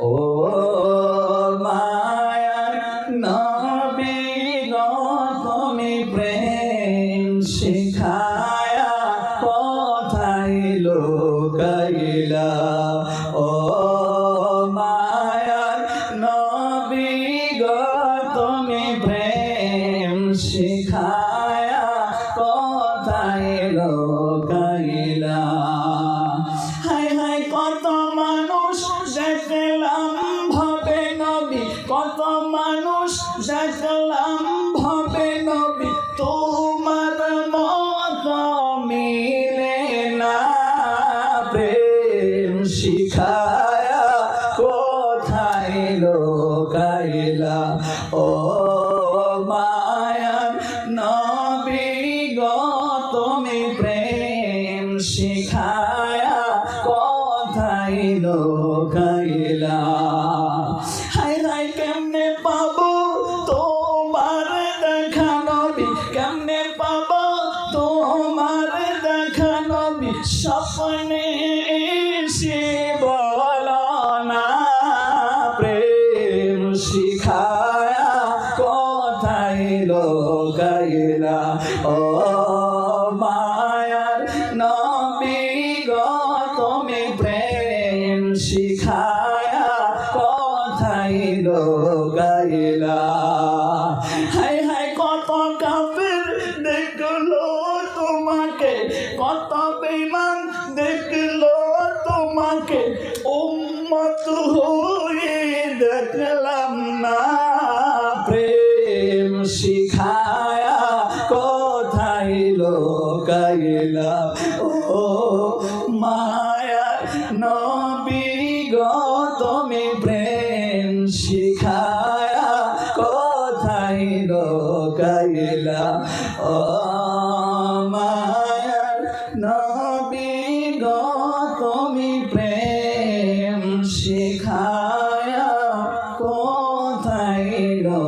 ও মায়ার নবী তুমি প্রেম শিখায়া কোথায় লোকাইলা? নবী তুমি প্রেম দেখলাম ভবে নবী, তোমার মত মিলে না প্রেম শিখায়া কোথায় লোকাইলা ও মায়ার নবী গো, তুমি প্রেম শিখায়া কোথায় লোকাইলা হাই হাই কেমনে পাবো স্বপ্নে এসে বলো না, প্রেম শিখায়া কোথায় লোকাইলা ও মায়ার নবী গো, তুমি প্রেম শিখায়া কোথায় লোকাইলা হাই হাই কত কাফের দেখল তোমাকে, কত বেমান দেখল তোমাকে, উম্মত হয়ে দেখলাম না। প্রেম শিখায়া কথাই লোকাইলা। ও মায়া নবী গো, তুমি প্রেম শিখায়া কোথায় লোকাইলা। ও মায়া নবী গো প্রেম শেখায় কোথায় গো